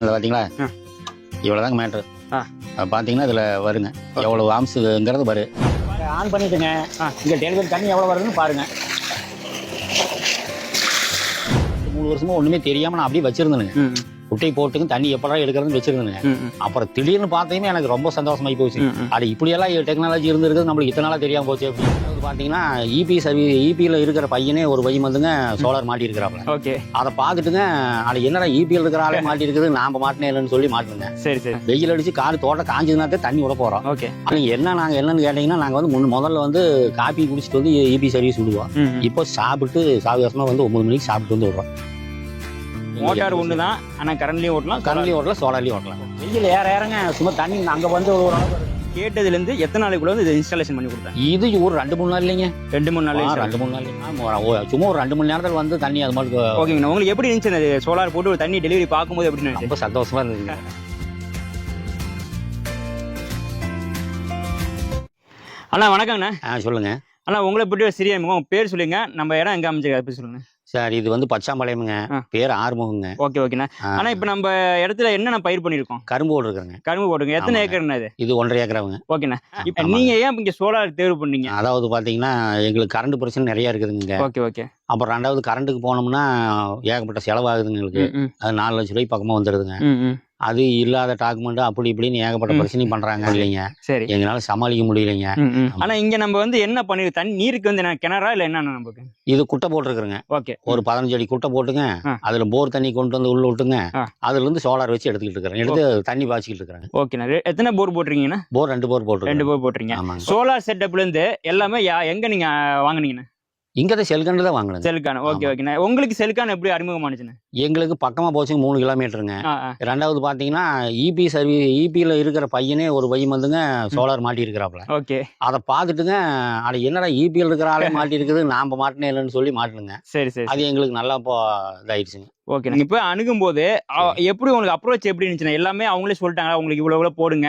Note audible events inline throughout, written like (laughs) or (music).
இதில் பார்த்தீங்களா. இவ்வளோதாங்க மேட்ரு ஆ. பார்த்தீங்கன்னா இதில் வருங்க. எவ்வளோ ஆம்ஸுங்கிறது வரும் ஆன் பண்ணிட்டுங்க. இங்கே டெலிவரி தண்ணி எவ்வளோ வருதுன்னு பாருங்க. மூணு வருஷமா ஒன்றுமே தெரியாமல் நான் அப்படியே வச்சிருந்தேனுங்க. குட்டை போட்டுங்க தண்ணி எப்படா எடுக்கிறதுன்னு ம், அப்புறம் திடீர்னு பார்த்தீங்கன்னா எனக்கு ரொம்ப சந்தோஷமாயி போச்சு. அது இப்படியெல்லாம் டெக்னாலஜி இருந்திருக்குது நம்மளுக்கு இத்தனை நாளாக தெரியாம போச்சு அப்படின்னு. பார்த்தீங்கன்னா இபி சர்வீ இபியில் இருக்கிற பையனே ஒரு பையன் வந்துங்க சோலார் மாட்டி ஓகே. அதை பார்த்துட்டுங்க அது என்னடா இபிஎல் இருக்கிற ஆளே மாட்டி இருக்குது நாம மாட்டினே இல்லைன்னு சொல்லி மாட்டுங்க சரி சரி. வெயில் அடிச்சு காடு தோட்டம் காஞ்சதுனா தான் தண்ணி விட போறோம். ஓகே. அது என்ன நாங்க என்னன்னு கேட்டீங்கன்னா நாங்க வந்து முன்ன முதல்ல வந்து காப்பி குடிச்சிட்டு வந்து இபி சர்வீஸ் விடுவோம். இப்போ சாப்பிட்டு சாவகாசமா வந்து ஒன்பது மணிக்கு சாப்பிட்டு வந்து விடுறோம். மோட்டார் ஒன்று தான் ஆனால் கரண்ட்லேயும் ஓட்டலாம் கரண்ட்லயும் ஓட்டலாம் சோலார்லயும் ஓட்டலாம். வெயில் ஏற ஏறங்க சும்மா தண்ணி அங்க வந்து ஒரு கேட்டதுலேருந்து எத்தனை நாளைக்குள்ள வந்து இதை இன்ஸ்டாலேஷன் பண்ணி கொடுத்தாங்க இது ஒரு ரெண்டு மூணு நாள் இல்லைங்க. ரெண்டு மூணு நாள் ரெண்டு மூணு நாள் சும்மா ஒரு ரெண்டு மணி நேரத்தில் வந்து தண்ணி அது மாதிரி ஓகேங்கண்ணா உங்களுக்கு எப்படி இருந்துச்சு அந்த சோலார் போட்டு ஒரு தண்ணி டெலிவரி பார்க்கும்போது எப்படி ரொம்ப சந்தோஷமா இருந்ததுங்க. அண்ணா வணக்கங்கண்ணா. ஆ சொல்லுங்க. அண்ணா உங்களை பற்றி ஒரு சிறிய பேர் சொல்லுங்க நம்ம இடம் எங்க அமைச்சு அதை பத்தி சொல்லுங்க. சார் இது வந்து பச்சாம்பாளையமுங்க. பேர் ஆறுமுகங்க. ஓகே ஓகேண்ணா. ஆனா இப்போ நம்ம இடத்துல என்னென்ன பயிர் பண்ணியிருக்கோம்? கரும்பு போட்டு இருக்கிறேங்க கரும்பு போட்டுங்க எத்தனை. ஏக்கர்ண்ணா இது? இது ஒன்றரை ஏக்கராவுங்க. ஓகேண்ணா. இப்போ. நீங்க ஏன் இங்க சோலார் தேர்வு பண்ணீங்க? அதாவது பாத்தீங்கன்னா எங்களுக்கு கரண்ட் பிரச்சனை நிறைய இருக்குதுங்க. Okay okay. அப்புறம் ரெண்டாவது கரண்ட்டுக்கு போனோம்னா ஏகப்பட்ட செலவாகுதுங்க எங்களுக்கு. அது நாலு லட்ச ரூபாய் பக்கமா ம். அது இல்லாத டாக்குமெண்ட் அப்படி இப்படின்னு ஏகப்பட்ட. பிரச்சனையும் பண்றாங்க. இல்லைங்க. சரி. எங்களால சமாளிக்க முடியலைங்க. ஆனா இங்க நம்ம வந்து என்ன பண்ணி தண்ணி நீருக்கு வந்து கிணறா இல்ல என்ன நமக்கு? இது குட்டை போட்டிருக்கிறேங்க. ஓகே. ஒரு பதினஞ்சு அடி குட்டை போட்டுங்க. அதுல போர் தண்ணி கொண்டு வந்து உள்ள விட்டுங்க. அதுல இருந்து சோலார் வச்சு எடுத்துக்கிட்டு இருக்கிறேன். எடுத்து தண்ணி பாய்ச்சிக்கிட்டு இருக்கிறேன். ரெ- எத்தனை போர் போட்டிருக்கீங்கண்ணா? போர் ரெண்டு போர் போட்டு ரெண்டு போர் போட்டிருக்கீங்க. ஆமாங்க. சோலார் செட்டப்ல இருந்து எல்லாமே எங்க நீங்க வாங்குனீங்கண்ணா? இங்க தான் செல்கண்டு தான் வாங்கினது. செல்கான. ஓகே. ஓகேண்ணா உங்களுக்கு செல்கான எப்படி அறிமுகமானுச்சுண்ணா எங்களுக்கு பக்கமா போச்சுங்க மூணு கிலோமீட்டருங்க. ரெண்டாவது பாத்தீங்கன்னா இபி சர்வீ இபியில் இருக்கிற பையனே ஒரு பையன் வந்துங்க சோலார் மாட்டி இருக்கிறாப்புல ஓகே. அதை பார்த்துட்டுங்க அது என்னடா இபிஎல் இருக்கிற ஆளே (laughs) மாட்டி இருக்குது நாம மாட்டினே இல்லைன்னு சொல்லி மாட்டணுங்க சரி சரி அது எங்களுக்கு நல்லா இப்போ இதாயிடுச்சுங்க. ஓகே. இப்போ அணுகும் போது எப்படி உங்களுக்கு அப்ரோச் எப்படி இருந்துச்சுன்னா எல்லாமே அவங்களே சொல்லிட்டாங்களா? உங்களுக்கு இவ்வளவு போடுங்க.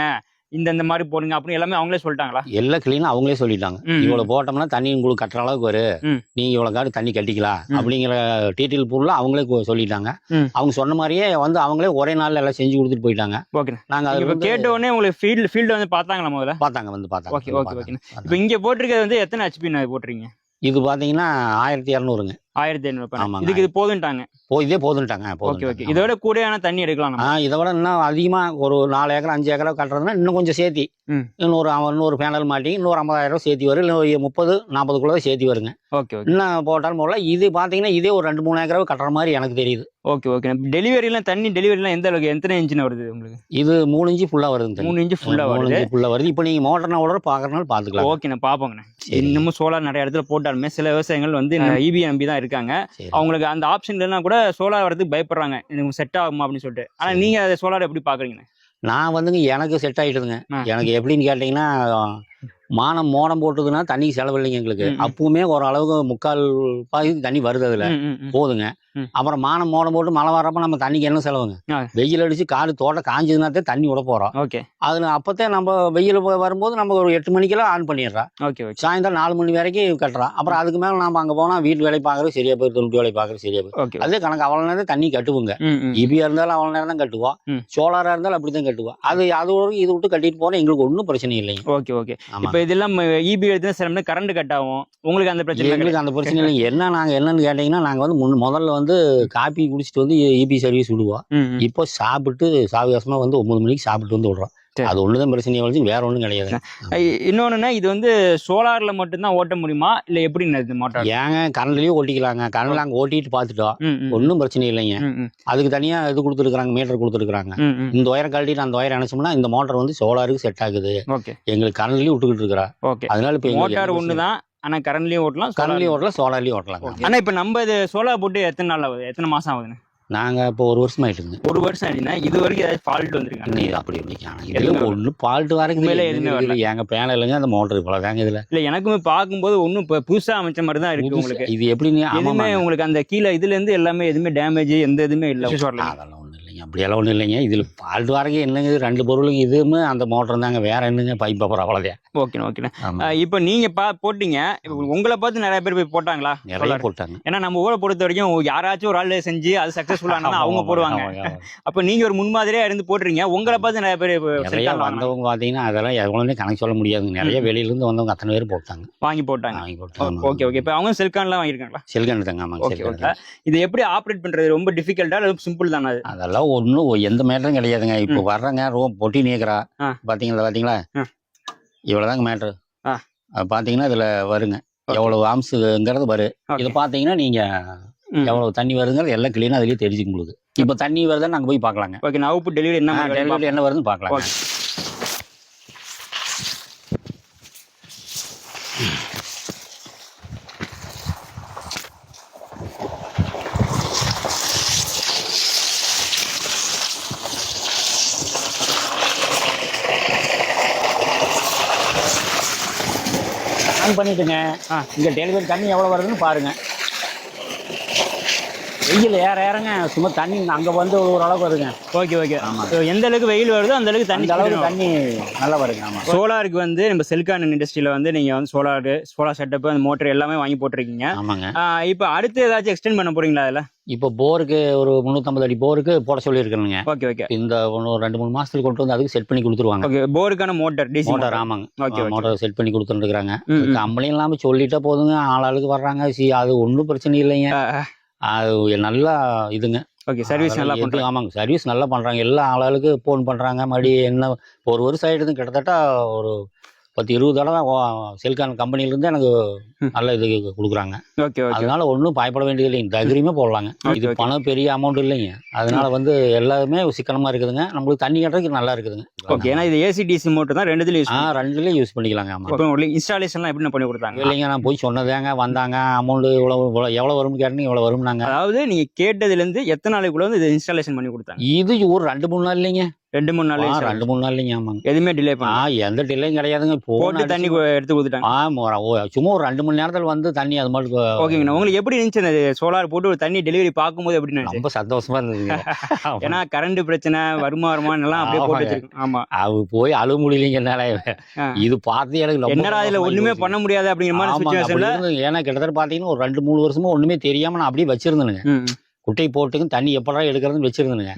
இந்த இந்த மாதிரி போடுங்க அப்படின்னு எல்லாமே அவங்களே சொல்லிட்டாங்களா? எல்லாம் கிளீனா அவங்களே சொல்லிட்டாங்க. இவ்வளவு போட்டோம்னா தண்ணி உங்களுக்கு கட்டுற அளவுக்கு வரும். நீங்க இவ்வளவு காடு தண்ணி கட்டிக்கலாம். அப்படிங்கிற டீட்டெயில் பொருள் அவங்களே சொல்லிட்டாங்க. அவங்க சொன்ன மாதிரியே வந்து அவங்களே ஒரே நாள்ல எல்லாம் செஞ்சு கொடுத்துட்டு போயிட்டாங்க. ஓகே. நாங்க அது கேட்ட உடனே உங்களுக்கு ஃபீல்டு ஃபீல்டு வந்து பார்த்தாங்களா முதல்ல? பார்த்தாங்க வந்து பார்த்தாங்க ஓகே ஓகே. ஓகே. இப்போ இங்க போட்டிருக்கிறது வந்து எத்தனை ஹெச்பி போட்டிருக்கீங்க? இது பாத்தீங்கன்னா ஆயிரத்தி இரநூறுங்க. ஆயிரத்தி ஐநூறு ஆமாங்க. இதுக்கு இது போதுன்ட்டாங்க. போ இதே போதுன்ட்டாங்க ஓகே போதும் ஓகே. இதோட கூடயான தண்ணி எடுக்கலாம் நம்ம? இதை விட இன்னும் அதிகமா ஒரு நாலு ஏக்கர் அஞ்சு ஏக்கரா கட்டுறதுன்னா இன்னும் கொஞ்சம் சேர்த்தி. ம். இன்னொரு அவ- இன்னொரு பேனல் மாட்டி இன்னொரு ஐம்பதாயிரம் ரூபாய் சேர்த்தி வரும். இல்லை ஒரு முப்பது நாற்பதுக்குள்ள சேர்த்தி வருங்க. Okay okay. இன்னும் போட்டாலும் போடலாம் இது பாத்தீங்கன்னா இதே ஒரு ரெண்டு மூணு ஏக்கராவை கட்டுற மாதிரி எனக்கு தெரியுது. Okay okay. டெலிவரிலாம் தண்ணி டெலிவரிலாம் எந்த அளவுக்கு எத்தனை இன்ச்சின் வருது உங்களுக்கு? இது மூணு இன்ச்சு ஃபுல்லா வருதுங்க தண்ணி. மூணு இன்ச்சு ஃபுல்லா மூணு வருது. இன்ச்சு ஃபுல்லா வருது. இப்போ நீங்க மோட்டர்னா ஓடுற பாக்குறனால பாத்துக்கலாம். ஓகேண்ணா பாப்போங்கண்ணா. சரி. இன்னமும் சோலார் நிறைய இடத்துல போட்டாலுமே சில விவசாயிகள் வந்து இபி நம்பி தான் இருக்காங்க. அவங்களுக்கு அந்த ஆப்ஷன் இல்லைன்னா கூட சோலார் வரதுக்கு பயப்படுறாங்க. எனக்கு செட் ஆகுமா அப்படின்னு சொல்லிட்டு. ஆனா சரி. நீங்க அதை சோலார் எப்படி பாக்குறீங்க நான் வந்துங்க எனக்கு செட் ஆயிட்டுதுங்க. ஆ. எனக்கு எப்படின்னு கேட்டீங்கன்னா மானம் மோடம் போட்டதுன்னா தண்ணிக்கு செலவு இல்லைங்க எங்களுக்கு. அப்பவுமே ஒரு அளவுக்கு முக்கால் பாதி தண்ணி வருது அதுல. போதுங்க. அப்புறம் மானம் மோடம் போட்டு மழை வரப்ப நம்ம தண்ணிக்கு என்ன செலவுங்க. வெயில் அடிச்சு காடு தோட்டம் காஞ்சதுனா தான் தண்ணி விட போறோம். ஓகே. அதுல அப்பத்தே நம்ம வெயில் வரும்போது நம்ம ஒரு எட்டு மணிக்கெல்லாம் ஆன் பண்ணிடுறோம் ஓகே சாயந்தரம் நாலு மணி வரைக்கும் கட்டுறோம் அப்புறம் அதுக்கு மேல நாம அங்க போனா வீட்டு வேலை பாக்குறது சரியா போய் தொழில் வேலை பாக்குறது சரியா போய் அதே கணக்கு அவ்வளவு நேரம் தண்ணி கட்டுவோங்க. இபியா இருந்தாலும் அவ்வளவு நேரம் தான் கட்டுவோம். சோலாரா இருந்தாலும் அப்படிதான் கட்டுவோம் அது அதோட இது விட்டு கட்டிட்டு போனா எங்களுக்கு ஒன்றும் பிரச்சனை இல்லைங்க. Okay okay. ஆமா. இதெல்லாம் இபி எடுத்து சில கரண்ட் கட் ஆகும் உங்களுக்கு அந்த பிரச்சனை. எங்களுக்கு அந்த பிரச்சனை இல்லைங்க என்ன நாங்க என்னன்னு கேட்டீங்கன்னா நாங்க வந்து முன்ன முதல்ல வந்து காப்பி குடிச்சிட்டு வந்து இபி சர்வீஸ் விடுவோம். இப்போ சாப்பிட்டு சாவகாசமா வந்து ஒன்பது மணிக்கு சாப்பிட்டு வந்து விடுறோம். அது ஒண்ணுதான் பிரச்சனையை வச்சு வேற ஒண்ணும் கிடையாது இன்னொன்னுன்னா இது வந்து சோலார்ல மட்டும்தான் ஓட்ட முடியுமா? இல்ல எப்படி இது மோட்டார் ஏங்க கரண்ட்லயும் ஓட்டிக்கலாங்க. கரண்ட்ல அங்க ஓட்டிட்டு பார்த்துட்டோம் ம், ம். ஒன்றும் பிரச்சனை இல்லைங்க. அதுக்கு தனியா இது கொடுத்துருக்காங்க மீட்டர் ம். இந்த ஒயரை கழட்டிட்டு அந்த ஒயரை அணைச்சோம்னா இந்த மோட்டர் வந்து சோலாருக்கு செட் ஆகுது. ஓகே. எங்களுக்கு கரண்ட்லயும் விட்டுக்கிட்டு இருக்கிறா. ஓகே. அதனால இப்போ மோட்டார் ஒண்ணுதான் ஆனா கரண்ட்லயும் ஓட்டலாம் கரண்ட்லயும் ஓட்டலாம் சோலார்லயும் Okay. ஆனா இப்ப நம்ம இது சோலார் போட்டு எத்தனை நாள் ஆகுது? எத்தனை மாசம் ஆகுதுன்னு நாங்க இப்போ ஒரு வருஷம் ஆயிட்டுங்க ஒரு வருஷம் ஆச்சுன்னா இது வரைக்கும் ஏதாவது ஃபால்ட் வந்திருக்காங்க இது அப்படி இல்லைங்க இதுல ஒண்ணு பால்ட்டு உண்மையிலே வரைக்கும் எதுவுமே வரல. எங்க பேனலுங்க அந்த மோட்டர் இவ்வளவுதாங்க இதுல. இல்ல எனக்குமே பார்க்கும்போது ஒன்றும் இப்போ புதுசா அமைச்ச மாதிரி தான் இருக்கு உங்களுக்கு. இது எதுவுமே ஆமாம் உங்களுக்கு அந்த கீழே இதுல இருந்து எல்லாமே எதுவுமே டேமேஜ் எந்த எதுவுமே இல்ல. அதெல்லாம் இல்லைங்க அப்படியெல்லாம் ஒன்றும் இல்லைங்க. இதில் ஃபால்ட் வரங்க என்னங்க இது? ரெண்டு பொருளுங்க இதுவுமே அந்த மோட்டர் தாங்க. வேற என்னங்க பைப் அப்புறம் அவ்வளோதான் ஓகேண்ணா ஓகேண்ணா ஆமாம் இப்போ நீங்க பா போட்டீங்க. உங்களை பார்த்து நிறைய பேர் போய் போட்டாங்களா? நிறைய? போட்டாங்க. ஏன்னா நம்ம ஊரை பொறுத்த வரைக்கும் யாராச்சும் ஒரு ஆள் செஞ்சு அது சக்சஸ்ஃபுல் ஆனா அவங்க ஆமாம், போடுவாங்க. அப்ப நீங்க ஒரு முன்மாதிரியா இருந்து போட்டுறீங்க உங்களை பார்த்து நிறைய பேர் நிறைய செல்கான். வந்தவங்க பார்த்தீங்கன்னா அதெல்லாம் எவ்வளோன்னு கணக்கு சொல்ல முடியாதுங்க. நிறைய வெளியிலேருந்து வந்தவங்க அத்தனை பேர் போட்டாங்க. வாங்கி போட்டாங்க. வாங்கி போட்டாங்க. ஓகே ஓகே இப்போ அவங்க செல்கான்லாம் வாங்கியிருக்காங்களா? செல்கண்டு தாங்க ஆமாங்க ஓகே ஓகே இது எப்படி ஆப்ரேட் பண்றது? ரொம்ப டிஃபிகல்ட்டா இல்லை சிம்பிள் தானே அது? அதெல்லாம் ஒன்றும் எந்த மேட்டரும் கிடையாதுங்க. இப்போ வர்றங்க ரோ பொட்டி நீக்கிறா. பார்த்தீங்களா பார்த்தீங்களா. இவ்வளோதாங்க மேட்ரு. பார்த்தீங்கன்னா இதில் வருங்க. எவ்வளவு ஆம்ஸுங்கிறது வரும். இதை பார்த்தீங்கன்னா நீங்கள். எவ்வளவு தண்ணி வருதுங்கிறது எல்லாம் கிளீனாக அதுலேயே தெரிஞ்சுக்க முடியுது இப்போ தண்ணி வருதுன்னு நாங்கள் போய் பார்க்கலாங்க ஓகே நான் டெலிவரி என்ன டெலிவரி என்ன வருதுன்னு பார்க்கலாங்க ஆன் பண்ணிட்டுங்க ஆ. இங்கே டெலிவரி தண்ணி எவ்வளோ வருதுன்னு பாருங்க வெயில் ஏற ஏறங்க. சும்மா தண்ணி அங்கே வந்து ஓரளவுக்கு வருங்க. Okay okay. ஆமா. So, எந்த அளவுக்கு வெயில் வருதோ அந்த அளவுக்கு தண்ணி அளவுக்கு தண்ணி நல்லா வருங்க ஆமாம் சோலாருக்கு வந்து நம்ம செல்கான் இண்டஸ்ட்ரியில வந்து நீங்க வந்து சோலார் சோலார் செட்டப் அந்த மோட்டர் எல்லாமே வாங்கி போட்டிருக்கீங்க. ஆமாங்க. இப்போ அடுத்து ஏதாச்சும் எக்ஸ்டெண்ட் பண்ண போறீங்களா அதில்? இப்போ போருக்கு ஒரு முந்நூற்றம்பது அடி போருக்கு போட சொல்லியிருக்கணுங்க ஓகே ஓகே. இந்த ஒன்று ரெண்டு மூணு மாசத்துக்கு கொண்டு வந்து அதுக்கு செட் பண்ணி கொடுத்துருவாங்க. ஓகே போருக்கான மோட்டர் டிசி மோட்டார் ஆமாங்க. ஓகே மோட்டார் செட் பண்ணி கொடுத்துருக்குறாங்க. கம்பெனி இல்லாமல் சொல்லிட்டா போதுங்க. ஆளாளுக்கு வர்றாங்க. சி அது ஒன்றும் பிரச்சனை இல்லைங்க. அது நல்லா இதுங்க. ஓகே சர்வீஸ் நல்லா பண்றாங்க. ஆமாங்க சர்வீஸ் நல்லா பண்றாங்க. எல்லா ஆளாளுக்கு ஃபோன் பண்றாங்க. மறுபடியும் என்ன ஒரு வருஷம் ஆயிடுது கிட்டத்தட்ட ஒரு பத்து இருபது தடவை செல்கான் கம்பெனிலேருந்து எனக்கு. நல்ல இது கொடுக்குறாங்க. ஓகே அதனால ஒன்றும் பயப்பட வேண்டியது இல்லைங்க தைரியமே போடலாங்க. இது. பணம் பெரிய அமௌண்ட் இல்லைங்க. அதனால வந்து எல்லாமே சிக்கனமா இருக்குதுங்க. நம்மளுக்கு தண்ணி கட்டுறதுக்கு நல்லா இருக்குதுங்க. ஓகே ஏன்னா இது ஏசி டிசி மோட்டர் தான் ரெண்டுத்துல யூஸ் ஆ ரெண்டுலேயும் யூஸ் பண்ணிக்கலாங்க. ஆமா. இப்போ உங்களுக்கு இன்ஸ்டாலேஷன்லாம் எப்படி பண்ணி கொடுத்தாங்க இல்லைங்க நான் போய் சொன்னதாங்க வந்தாங்க அமௌண்ட் இவ்வளோ இவ்வளோ எவ்வளோ வரும்னு கேட்டீங்க இவ்வளோ வரும்னாங்க. அதாவது நீங்க கேட்டதுல இருந்து எத்தனை நாளைக்குள்ள வந்து இது இன்ஸ்டாலேஷன் பண்ணி கொடுத்தாங்க? இது ஒரு ரெண்டு மூணு நாள் இல்லைங்க. ரெண்டு மூணு நாள் ரெண்டு மூணு நாள் இல்லைங்க ஆமாங்க. எதுவுமே டிலே ஆ பண்ண எந்த டில்லையும் கிடையாதுங்க. போட்டு தண்ணி எடுத்து கொடுத்துட்டாங்க ஆமா ஓ, சும்மா ஒரு ரெண்டு மணி நேரத்துல வந்து தண்ணி அது மாதிரி ஓகேங்கண்ணா உங்களுக்கு எப்படி இருந்துச்சு அந்த சோலார் போட்டு ஒரு தண்ணி டெலிவரி பார்க்கும்போது எப்படி ரொம்ப சந்தோஷமா இருந்ததுங்க. (laughs) ஏன்னா கரண்ட் பிரச்சனை வருமா வருமானம் எல்லாம் அப்படியே போட்டு ஆமாங்க. வச்சிருக்கோம். ஆமா. அது போய் அழுக முடியலைங்க என்னால. ஆ. இது பார்த்து எனக்கு என்னடா இதுல போச்சு. பண்ண முடியாது அப்படிங்கிற மாதிரி. ஏன்னா கிட்டத்தட்ட பாத்தீங்கன்னா ஒரு ரெண்டு மூணு வருஷமா ஒண்ணுமே தெரியாம நான் அப்படியே வச்சிருந்தேனுங்க. குட்டை போட்டுங்க தண்ணி எப்படா எடுக்கிறதுன்னு வச்சிருந்தேனுங்க.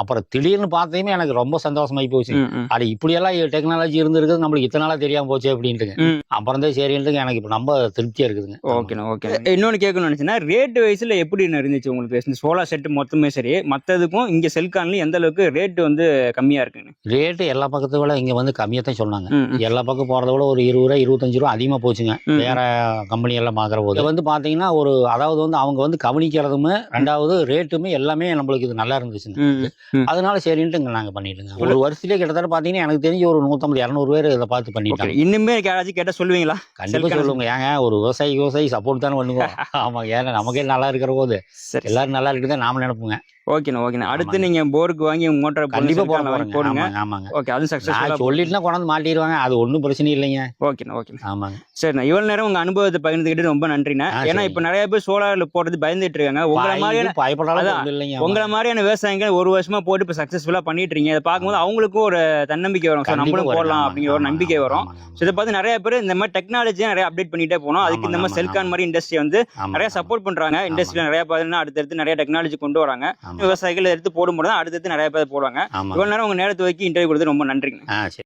அப்புறம் திடீர்னு பார்த்ததையுமே எனக்கு ரொம்ப சந்தோஷமாயி போச்சு. அட இப்படியெல்லாம் டெக்னாலஜி இருந்திருக்குது நம்மளுக்கு இத்தனை நாளா தெரியாம போச்சு அப்படின்ட்டுங்க. அப்புறம் தான் சரின்ட்டுங்க எனக்கு இப்போ ரொம்ப திருப்தியா இருக்குதுங்க. ஓகேண்ணா ஓகே இன்னொன்னு கேட்கணும்னு நினைச்சேன்னா ரேட் வைஸ்ல எப்படி இருந்துச்சு உங்களுக்கு இந்த சோலார் செட் மொத்தமே சரி மத்ததுக்கும் இங்க செல்கான்லயும் எந்த அளவுக்கு ரேட் வந்து கம்மியா இருக்குன்னு? ரேட்டு எல்லா பக்கத்தை விட இங்க வந்து கம்மியா தான் சொன்னாங்க. எல்லா பக்கம் போறத விட ஒரு இருபது ரூபா இருபத்தஞ்சு ரூபா அதிகமா போச்சுங்க. வேற கம்பெனி எல்லாம் பாக்குற போது. வந்து பாத்தீங்கன்னா ஒரு அதாவது வந்து அவங்க வந்து கவனிக்கிறதுமே ரெண்டாவது ரேட்டுமே எல்லாமே நம்மளுக்கு இது நல்லா ம். அதனால சரின்ட்டு இங்க நாங்க பண்ணிட்டுங்க. ஒரு வருஷத்துலயே கிட்டத்தட்ட பாத்தீங்கன்னா எனக்கு தெரிஞ்சு ஒரு நூத்தம்பது இரநூறு பேர் இதை பார்த்து பண்ணிட்டாங்க. இன்னுமே யாராச்சும் கேட்டா சொல்லுவீங்களா? கண்டிப்பா சொல்லுங்க ஏங்க ஒரு விவசாயி விவசாயி சப்போர்ட் தானே பண்ணுவோம். (laughs) ஆமா ஏன்னா நமக்கே நல்லா இருக்கிற போது எல்லாரும் நல்லா இருக்குதான் நாம நினைப்போங்க. ஓகேண்ணா ஓகேண்ணா. அடுத்து. நீங்க போருக்கு வாங்கி மோட்டர் கண்டிப்பா போட வாங்கி போடுங்க. ஆமாங்க ஓகே அதுவும் சக்சஸ்ஃபுல்லா சொல்லிட்டுனா கொண்டாந்து மாட்டிடுவாங்க. அது ஒன்றும் பிரச்சனை இல்லைங்க. ஓகேண்ணா ஓகேண்ணா. ஆமாங்க. சரிண்ணா இவ்வளவு நேரம் உங்க அனுபவத்தை பகிர்ந்துக்கிட்டு ரொம்ப நன்றிண்ணா. ஏன்னா. இப்ப நிறைய பேர் சோலார்ல போடுறது பயந்துட்டு இருக்காங்க. உங்களை மாதிரியான இல்லைங்க. உங்களை மாதிரியான விவசாயிகள் ஒரு வருஷமா போட்டு இப்ப சக்சஸ்ஃபுல்லா பண்ணிட்டு இருக்கீங்க. அதை பார்க்கும்போது அவங்களுக்கும் ஒரு தன்னம்பிக்கை வரும். கண்டிப்பா நம்மளும். போடலாம் அப்படிங்கிற ஒரு நம்பிக்கை வரும். ஸோ இதை பார்த்து நிறைய பேர் இந்த மாதிரி டெக்னாலஜியை நிறைய அப்டேட் பண்ணிட்டே போனோம் அதுக்கு இந்த மாதிரி செல்கான். மாதிரி இண்டஸ்ட்ரி வந்து நிறைய. சப்போர்ட் பண்றாங்க. இண்டஸ்ட்ரியில நிறைய பார்த்தீங்கன்னா அடுத்தடுத்து நிறைய டெக்னாலஜி கொண்டு வராங்க. விவசாயிகள் எடுத்து போடும்போது தான் அடுத்தடுத்து நிறைய பேர் போடுவாங்க. இவ்வளவு நேரம் உங்க நேரத்தை வைக்கி இன்டர்வியூ கொடுத்து ரொம்ப நன்றிங்க.